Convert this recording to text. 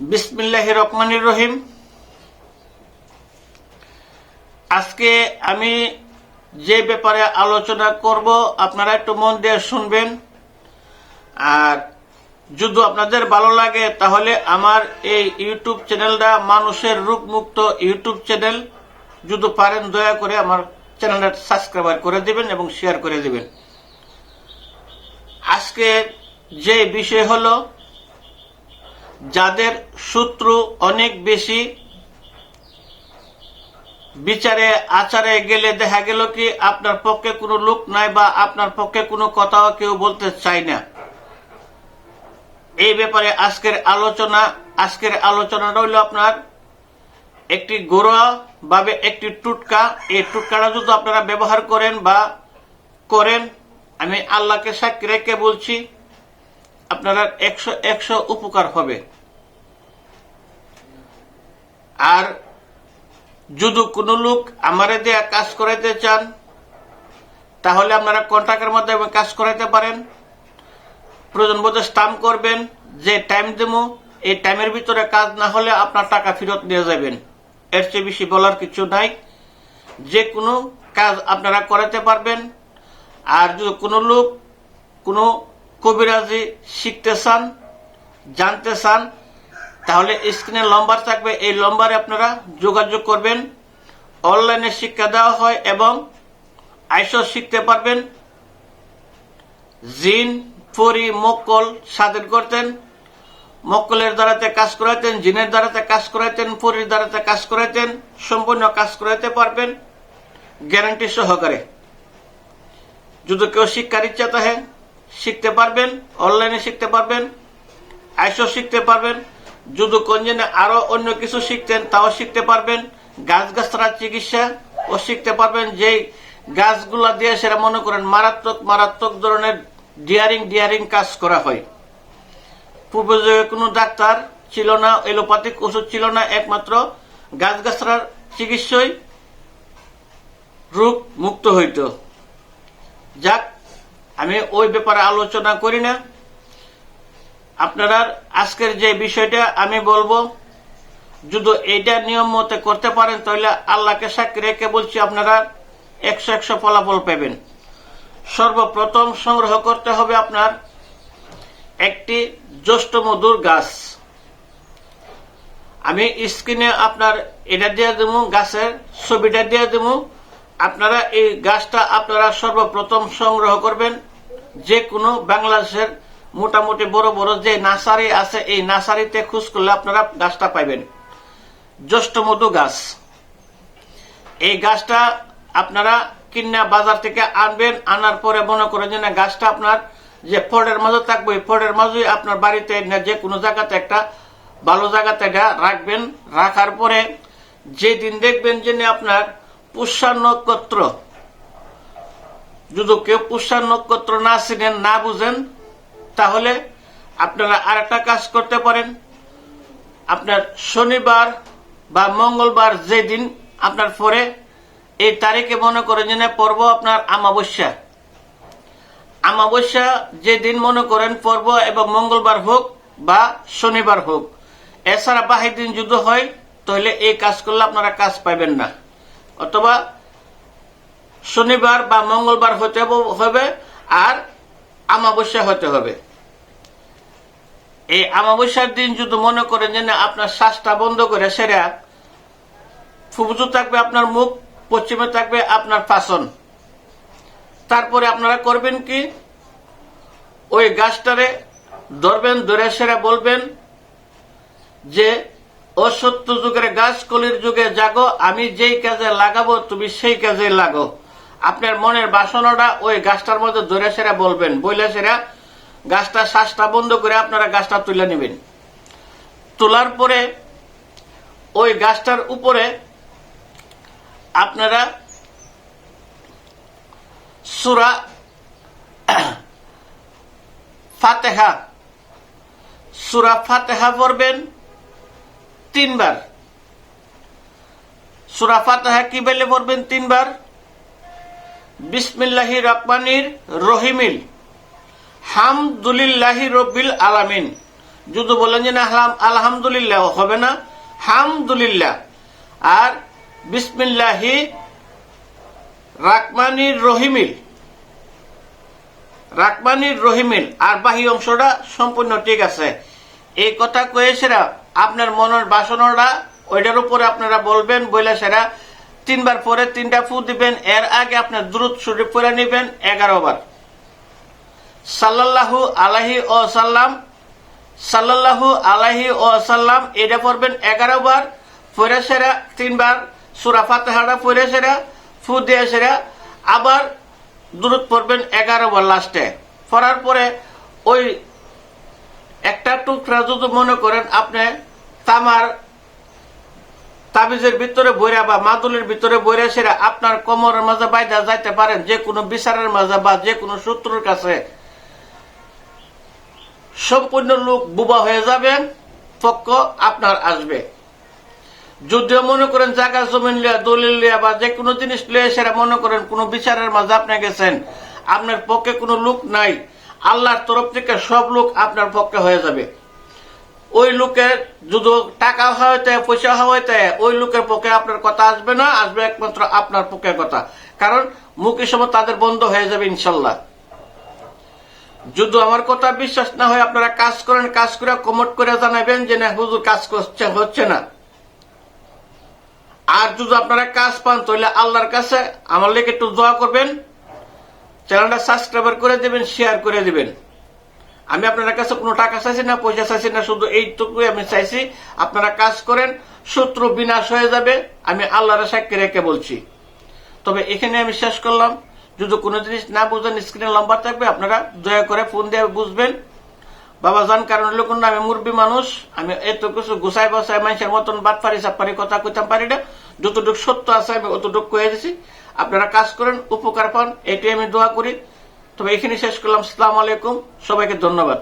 বিসমিল্লাহ রহমানির রহিম। আজকে আমি যে ব্যাপারে আলোচনা করব, আপনারা একটু মন দিয়ে শুনবেন। আর যদি আপনাদের ভালো লাগে, তাহলে আমার এই ইউটিউব চ্যানেলটা মানুষের রূপমুক্ত ইউটিউব চ্যানেল। যদি পারেন, দয়া করে আমার চ্যানেলটা সাবস্ক্রাইবার করে দিবেন এবং শেয়ার করে দিবেন। আজকে যে বিষয় হলো যাদের শত্রু অনেক বেশি, বিচারে, আচারে গেলে দেখা গেল কি আপনার পক্ষে কোনো লোক নাই বা আপনার পক্ষে কোনো কথাও কেউ বলতে চায় না। এই ব্যাপারে আজকের আলোচনা, আজকের আলোচনাটা হইল আপনার একটি ভাবে একটি টুটকা। এই টুটকাটা যদি আপনারা ব্যবহার করেন বা করেন, আমি আল্লাহকে সাক্ষী রেখে বলছি, আপনারা একশো একশো উপকার হবে। আর যদি কোনো লোক আমারে দিয়ে কাজ করাইতে চান, তাহলে আপনারা কন্ট্রাক্টের মাধ্যমে কাজ করাইতে পারেন। প্রয়োজন বোধে স্টাম্প করবেন, যে টাইম দেবো, এই টাইমের ভিতরে কাজ না হলে আপনার টাকা ফেরত নিয়ে যাবেন। এর চেয়ে বেশি বলার কিছু নাই। যে কোনো কাজ আপনারা করাতে পারবেন। আর যদি কোনো লোক কোনো কবিরাজি শিখতে চান, জানতে চান তাহলে স্ক্রিনে লম্বার থাকবে, এই লম্বারে আপনারা যোগাযোগ করবেন। অনলাইনে শিক্ষা দেওয়া হয় এবং আইসো শিখতে পারবেন। জিন ফরি মক্কল স্বাধীন করতেন। মক্কলের দ্বারাতে কাজ করাইতেন জিনের দ্বারাতে কাজ করাইতেন ফরির দ্বারাতে কাজ করাইতেন সম্পূর্ণ কাজ করাইতে পারবেন। গ্যারান্টি সহকারে। যদি কেউ শিক্ষার ইচ্ছা থাকে, শিখতে পারবেন, অনলাইনে শিখতে পারবেন আইসো শিখতে পারবেন। যদি কঞ্জনে আরও অন্য কিছু শিখতেন, তাও শিখতে পারবেন। গাছ গাছরা চিকিৎসা ও শিখতে পারবেন যে গাছগুলা দিয়ে সেটা মনে করেন মারাত্মক মারাত্মক ধরনের ডিয়ারিং ডিয়ারিং কাজ করা হয়। পূর্বে যে কোনো ডাক্তার ছিল না, এলোপ্যাথিক ওষুধ ছিল না, একমাত্র গাছ গাছরার চিকিৎসায় রোগ মুক্ত হইত। যাক, আমি ওই ব্যাপারে আলোচনা করি না। আপনারা আজকের যে বিষয়টা আমি বলব, যদি এইটা নিয়ম মতে করতে পারেন, তাহলে আল্লাহকে সাক্ষী রেখে বলছি আপনারা একশো একশো ফলাফল পাবেন। সর্বপ্রথম সংগ্রহ করতে হবে আপনার একটি জ্যৈষ্ঠ মধুর গাছ। আমি স্ক্রিনে আপনার এটা দিয়ে দেব, গাছের ছবিটা দিয়ে দেব। আপনারা এই গাছটা আপনারা সর্বপ্রথম সংগ্রহ করবেন, যে কোনো বাংলাদেশের মোটামুটি বড় বড় যে নার্সারি আছে, এই নার্সারিতে খোঁজ করলে আপনারা গাছটা পাইবেন। জ্যৈষ্ঠ মধু গাছ। এই গাছটা আপনারা কিনা বাজার থেকে আনবেন, আনার পরে মনে করেন যে না, গাছটা আপনার যে ফড়ের মাঝে থাকবে, ওই ফড়ের মাঝে আপনার বাড়িতে যে কোনো জায়গাতে একটা ভালো জায়গাতে এটা রাখবেন। রাখার পরে যেদিন দেখবেন যে আপনার পুষ্যা নক্ষত্র, যদি কেউ পুষ্যা নক্ষত্র না চিনেন, না বুঝেন তাহলে আপনারা আরেকটা কাজ করতে পারেন। আপনার শনিবার বা মঙ্গলবার যেদিন আপনার পরে এই তারিখে মনে করেন যে পর্ব আপনার আমাবস্যা আমাবস্যা যেদিন মনে করেন পর্ব এবং মঙ্গলবার হোক বা শনিবার হোক, এছাড়া বাহির দিন যুদ্ধ হয়, তাহলে এই কাজ করলে আপনারা কাজ পাইবেন না। অথবা শনিবার বা মঙ্গলবার হতে হবে আর আমাবস্যা হতে হবে। এই আমাবস্যার দিন যদি মনে করেন যে না, আপনার শ্বাসটা বন্ধ করে সেরা ফুবুজু থাকবে আপনার মুখ, পশ্চিমে থাকবে আপনার ফাসন তারপরে আপনারা করবেন কি? ওই গাছটারে ধরবেন, ধরে সেরা বলবেন যে অসত্য যুগের গাছ কলির যুগে জাগো, আমি যেই কাজে লাগাবো, তুমি সেই কাজে লাগো। আপনার মনের বাসনাটা ওই গাছটার মধ্যে ধরে সেরা বলবেন, বইলে সেরা গাছটা শ্বাসটা বন্ধ করে আপনারা গাছটা তুলে নেবেন। তোলার পরে ওই গাছটার উপরে আপনারা সুরা ফাতেহা সুরা ফাতেহা পড়বেন তিনবার। সুরা ফাতেহা কি বেলে পড়বেন তিনবার? বিসমিল্লাহি রহমানির রহিমিল। হামদুলিল্লাহি রব্বিল আলামিন। যদি বলেন যে না আলহাম- আলহামদুলিল্লাহ, হবে না। হামদুলিল্লাহ। আর বিসমিল্লাহি রাকমানির রহিমিল। রাকমানির রহিমিল। আর বাহি অংশটা সম্পূর্ণ ঠিক আছে। এই কথা কয়ে সেরা আপনার মনের বাসনাটা, ওইটার উপরে আপনারা বলবেন বলে সেরা তিনবার পরে তিনটা ফু দিবেন। এর আগে আপনার দ্রুত শরীফ পরে নেবেন, এগারো বার। সাল্লাল্লাহু আলাহি ও সাল্লাম সাল্লাল্লাহু আলাহি ও সাল্লাম এটা পড়বেন এগারো বার পরে সেরা তিনবার, সুরা ফাতেহাটা পরে সেরা ফু দিয়ে সেরা, আবার দূরত পড়বেন এগারো বার লাস্টে। পড়ার পরে ওই একটা টুকরা যদি মনে করেন আপনি তামার তাবিজের ভিতরে বইরা বা মাদুলের ভিতরে বইরা সেরা, আপনার কোমরের মাঝে বাইদা যাইতে পারেন, যে কোনো বিচারের মাঝে বা যে কোনো শত্রুর কাছে। সম্পূর্ণ লোক বুবা হয়ে যাবেন পক্ষ আপনার আসবে। যদিও মনে করেন জায়গা, জমিন লিয়া, দলিল লিয়া বা যে কোনো জিনিস লিয়ে সেটা মনে করেন কোনো বিচারের মাঝে আপনি গেছেন, আপনার পক্ষে কোনো লোক নাই। আল্লাহর তরফ থেকে সব লোক আপনার পক্ষে হয়ে যাবে। ওই লোকের যদি টাকা হওয়াতে, পয়সা হওয়াতে, ওই লোকের পক্ষে আপনার কথা আসবে না, আসবে একমাত্র আপনার পক্ষে কথা। কারণ মুখের সময় তাদের বন্ধ হয়ে যাবে ইনশাল্লাহ। যদি আমার কথা বিশ্বাস না হয়, আপনারা কাজ করেন, কাজ করে কমট করে জানাবেন যে না, হুজুর কাজ করছে, হচ্ছে না। আর যদি আপনারা কাজ পান, তাহলে আল্লাহর কাছে আমার লেগে একটু দোয়া করবেন। চ্যানেলটা সাবস্ক্রাইবার করে দেবেন শেয়ার করে দেবেন। আমি আপনার কাছে কোনো টাকা চাইছি না, পয়সা চাইছি না, শুধু এইটুকুই আমি চাইছি। আপনারা কাজ করেন, শত্রু বিনাশ হয়ে যাবে, আমি আল্লাহর সাক্ষী রেখে বলছি। তবে এখানে আমি শেষ করলাম। যদি কোনো জিনিস না বুঝেন স্ক্রিনে লম্বা থাকবে, আপনারা দয়া করে ফোন দিয়ে বুঝবেন। বাবা জান কারণ হলো কোন আমি মুরবি মানুষ, আমি এত কিছু গুছাই বসাই মানুষের মতন বাটপারি সাপারি কথা কইতাম পারি না। যতটুক সত্য আছে আমি অতটুক কয়ে দিছি। আপনারা কাজ করেন, উপকার পান এটি আমি দোয়া করি। তবে এখানে শেষ করলাম, সালাম আলাইকুম, সবাইকে ধন্যবাদ।